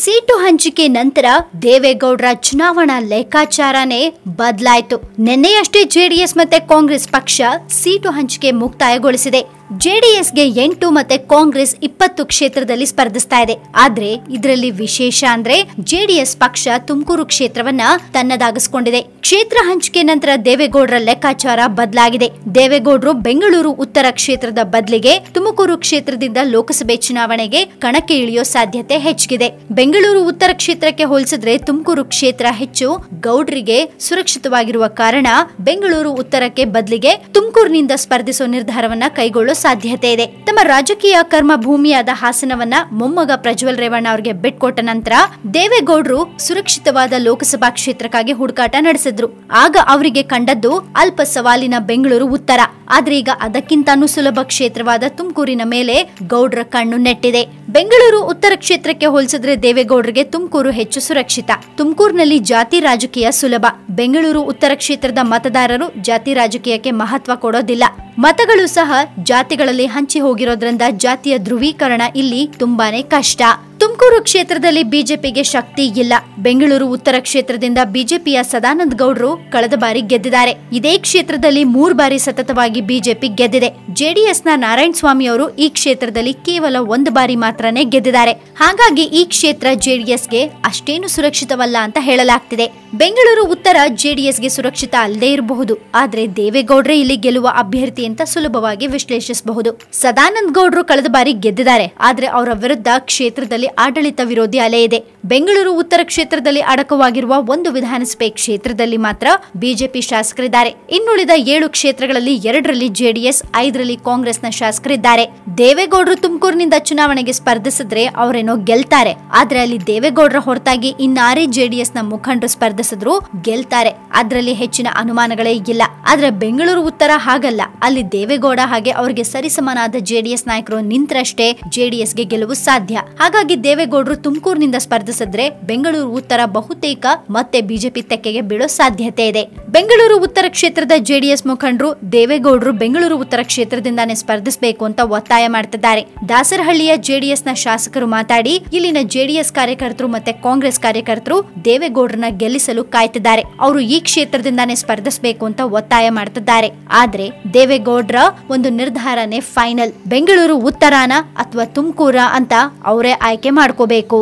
Seat ಹಂಚಿಕೆ ನಂತರ ದೇವೇಗೌಡರ ಚುನಾವಣಾ ಲೆಕ್ಕಾಚಾರನೇ ಬದಲಾಯಿತು. ನಿನ್ನೆಯಷ್ಟೇ ಜೆಡಿಎಸ್ ಮತ್ತೆ ಕಾಂಗ್ರೆಸ್ ಪಕ್ಷ ಸೀಟು ಹಂಚಿಕೆ ಮುಕ್ತಾಯಗೊಳಿಸಿದೆ. ಜೆಡಿಎಸ್ಗೆ ಎಂಟು ಮತ್ತೆ ಕಾಂಗ್ರೆಸ್ ಇಪ್ಪತ್ತು ಕ್ಷೇತ್ರದಲ್ಲಿ ಸ್ಪರ್ಧಿಸ್ತಾ ಇದೆ. ಆದ್ರೆ ಇದರಲ್ಲಿ ವಿಶೇಷ ಅಂದ್ರೆ ಜೆಡಿಎಸ್ ಪಕ್ಷ ತುಮಕೂರು ಕ್ಷೇತ್ರವನ್ನ ತನ್ನದಾಗಿಸಿಕೊಂಡಿದೆ. ಕ್ಷೇತ್ರ ಹಂಚಿಕೆ ನಂತರ ದೇವೇಗೌಡರ ಲೆಕ್ಕಾಚಾರ ಬದಲಾಗಿದೆ. ದೇವೇಗೌಡರು ಬೆಂಗಳೂರು ಉತ್ತರ ಕ್ಷೇತ್ರದ ಬದಲಿಗೆ ತುಮಕೂರು ಕ್ಷೇತ್ರದಿಂದ ಲೋಕಸಭೆ ಚುನಾವಣೆಗೆ ಕಣಕ್ಕೆ ಇಳಿಯೋ ಸಾಧ್ಯತೆ ಹೆಚ್ಚಿದೆ ಬೆಂಗಳೂರು ಉತ್ತರ ಕ್ಷೇತ್ರಕ್ಕೆ ಹೋಲಿಸಿದ್ರೆ ತುಮಕೂರು ಕ್ಷೇತ್ರ ಹೆಚ್ಚು ಗೌಡ್ರಿಗೆ ಸುರಕ್ಷಿತವಾಗಿರುವ ಕಾರಣ ಬೆಂಗಳೂರು ಉತ್ತರಕ್ಕೆ ಬದಲಿಗೆ ತುಮಕೂರಿನಿಂದ ಸ್ಪರ್ಧಿಸುವ ನಿರ್ಧಾರವನ್ನ ಕೈಗೊಳ್ಳೋ ಸಾಧ್ಯತೆ ಇದೆ. ತಮ್ಮ ರಾಜಕೀಯ ಕರ್ಮ ಭೂಮಿಯಾದ ಹಾಸನವನ್ನ ಮೊಮ್ಮಗ ಪ್ರಜ್ವಲ್ ರೇವಣ್ಣ ಅವರಿಗೆ ಬಿಟ್ಕೊಟ್ಟ ನಂತರ ದೇವೇಗೌಡರು ಸುರಕ್ಷಿತವಾದ ಲೋಕಸಭಾ ಕ್ಷೇತ್ರಕ್ಕಾಗಿ ಹುಡುಕಾಟ ನಡೆಸಿದ್ರು. ಆಗ ಅವರಿಗೆ ಕಂಡದ್ದು ಅಲ್ಪ ಸವಾಲಿನ ಬೆಂಗಳೂರು ಉತ್ತರ. ಆದ್ರೆ ಈಗ ಅದಕ್ಕಿಂತಾನೂ ಸುಲಭ ಕ್ಷೇತ್ರವಾದ ತುಮಕೂರಿನ ಮೇಲೆ ಗೌಡ್ರ ಕಣ್ಣು ನೆಟ್ಟಿದೆ. ಬೆಂಗಳೂರು ಉತ್ತರ ಕ್ಷೇತ್ರಕ್ಕೆ ಹೋಲಿಸಿದ್ರೆ ದೇವೇಗೌಡರಿಗೆ ತುಮಕೂರು ಹೆಚ್ಚು ಸುರಕ್ಷಿತ. ತುಮಕೂರಿನಲ್ಲಿ ಜಾತಿ ರಾಜಕೀಯ ಸುಲಭ. ಬೆಂಗಳೂರು ಉತ್ತರ ಕ್ಷೇತ್ರದ ಮತದಾರರು ಜಾತಿ ರಾಜಕೀಯಕ್ಕೆ ಮಹತ್ವ ಕೊಡೋದಿಲ್ಲ. ಮತಗಳು ಸಹ ಜಾತಿಗಳಲ್ಲಿ ಹಂಚಿ ಹೋಗಿರೋದ್ರಿಂದ ಜಾತಿಯ ಧ್ರುವೀಕರಣ ಇಲ್ಲಿ ತುಂಬಾನೇ ಕಷ್ಟ. ತುಮಕೂರು ಕ್ಷೇತ್ರದಲ್ಲಿ ಬಿಜೆಪಿಗೆ ಶಕ್ತಿ ಇಲ್ಲ. ಬೆಂಗಳೂರು ಉತ್ತರ ಕ್ಷೇತ್ರದಿಂದ ಬಿಜೆಪಿಯ ಸದಾನಂದ ಗೌಡರು ಕಳೆದ ಬಾರಿ ಗೆದ್ದಿದ್ದಾರೆ. ಇದೇ ಕ್ಷೇತ್ರದಲ್ಲಿ ಮೂರು ಬಾರಿ ಸತತವಾಗಿ ಬಿಜೆಪಿ ಗೆದ್ದಿದೆ. ಜೆಡಿಎಸ್ನ ನಾರಾಯಣ ಸ್ವಾಮಿ ಅವರು ಈ ಕ್ಷೇತ್ರದಲ್ಲಿ ಕೇವಲ ಒಂದು ಬಾರಿ ಮಾತ್ರನೇ ಗೆದ್ದಿದ್ದಾರೆ. ಹಾಗಾಗಿ ಈ ಕ್ಷೇತ್ರ ಜೆಡಿಎಸ್ಗೆ ಅಷ್ಟೇನು ಸುರಕ್ಷಿತವಲ್ಲ ಅಂತ ಹೇಳಲಾಗ್ತಿದೆ. ಬೆಂಗಳೂರು ಉತ್ತರ ಜೆಡಿಎಸ್ಗೆ ಸುರಕ್ಷಿತ ಅಲ್ಲದೆ ಇರಬಹುದು. ಆದ್ರೆ ದೇವೇಗೌಡ್ರೆ ಇಲ್ಲಿ ಗೆಲ್ಲುವ ಅಭ್ಯರ್ಥಿ ಅಂತ ಸುಲಭವಾಗಿ ವಿಶ್ಲೇಷಿಸಬಹುದು. ಸದಾನಂದ ಗೌಡರು ಕಳೆದ ಬಾರಿ ಗೆದ್ದಿದ್ದಾರೆ. ಆದರೆ ಅವರ ವಿರುದ್ಧ ಕ್ಷೇತ್ರದಲ್ಲಿ ಆಡಳಿತ ವಿರೋಧಿ ಅಲೆ ಇದೆ. ಬೆಂಗಳೂರು ಉತ್ತರ ಕ್ಷೇತ್ರದಲ್ಲಿ ಅಡಕವಾಗಿರುವ ಒಂದು ವಿಧಾನಸಭೆ ಕ್ಷೇತ್ರದಲ್ಲಿ ಮಾತ್ರ ಬಿಜೆಪಿ ಶಾಸಕರಿದ್ದಾರೆ. ಇನ್ನುಳಿದ ಏಳು ಕ್ಷೇತ್ರಗಳಲ್ಲಿ ಎರಡರಲ್ಲಿ ಜೆಡಿಎಸ್, ಐದರಲ್ಲಿ ಕಾಂಗ್ರೆಸ್ನ ಶಾಸಕರಿದ್ದಾರೆ. ದೇವೇಗೌಡರು ತುಮಕೂರಿನಿಂದ ಚುನಾವಣೆಗೆ ಸ್ಪರ್ಧಿಸಿದ್ರೆ ಅವರೇನೋ ಗೆಲ್ತಾರೆ. ಆದ್ರೆ ಅಲ್ಲಿ ದೇವೇಗೌಡರ ಹೊರತಾಗಿ ಇನ್ನಾರೇ ಜೆಡಿಎಸ್ನ ಮುಖಂಡರು ಸ್ಪರ್ಧಿಸಿದ್ರು ಗೆಲ್ತಾರೆ. ಅದರಲ್ಲಿ ಹೆಚ್ಚಿನ ಅನುಮಾನಗಳೇ ಇಲ್ಲ. ಆದ್ರೆ ಬೆಂಗಳೂರು ಉತ್ತರ ಹಾಗಲ್ಲ. ಅಲ್ಲಿ ದೇವೇಗೌಡ ಹಾಗೆ ಅವರಿಗೆ ಸರಿಸಮನಾದ ಜೆಡಿಎಸ್ ನಾಯಕರು ನಿಂತ್ರಷ್ಟೇ ಜೆಡಿಎಸ್ಗೆ ಗೆಲುವು ಸಾಧ್ಯ. ಹಾಗಾಗಿ ದೇವೇಗೌಡರು ತುಮಕೂರಿನಿಂದ ಸ್ಪರ್ಧಿಸಿದ್ರೆ ಬೆಂಗಳೂರು ಉತ್ತರ ಬಹುತೇಕ ಮತ್ತೆ ಬಿಜೆಪಿ ತೆಕ್ಕೆಗೆ ಬೀಳೋ ಸಾಧ್ಯತೆ ಇದೆ. ಬೆಂಗಳೂರು ಉತ್ತರ ಕ್ಷೇತ್ರದ ಜೆಡಿಎಸ್ ಮುಖಂಡರು ದೇವೇಗೌಡರು ಬೆಂಗಳೂರು ಉತ್ತರ ಕ್ಷೇತ್ರದಿಂದಾನೇ ಸ್ಪರ್ಧಿಸಬೇಕು ಅಂತ ಒತ್ತಾಯ ಮಾಡ್ತಿದ್ದಾರೆ. ದಾಸರಹಳ್ಳಿಯ ಜೆಡಿಎಸ್ನ ಶಾಸಕರು ಮಾತಾಡಿ, ಇಲ್ಲಿನ ಜೆಡಿಎಸ್ ಕಾರ್ಯಕರ್ತರು ಮತ್ತೆ ಕಾಂಗ್ರೆಸ್ ಕಾರ್ಯಕರ್ತರು ದೇವೇಗೌಡರನ್ನ ಗೆಲ್ಲಿಸಲು ಕಾಯ್ತಿದ್ದಾರೆ. ಅವರು ಈ ಕ್ಷೇತ್ರದಿಂದಾನೇ ಸ್ಪರ್ಧಿಸಬೇಕು ಅಂತ ಒತ್ತಾಯ ಮಾಡುತ್ತಿದ್ದಾರೆ ಆದ್ರೆ ದೇವೇಗೌಡ್ರ ಒಂದು ನಿರ್ಧಾರನೇ ಫೈನಲ್. ಬೆಂಗಳೂರು, ಉತ್ತರಾನ ಅಥವಾ ತುಮಕೂರ ಅಂತ ಅವರೇ ಆಯ್ಕೆ ಮಾಡ್ಕೋಬೇಕು.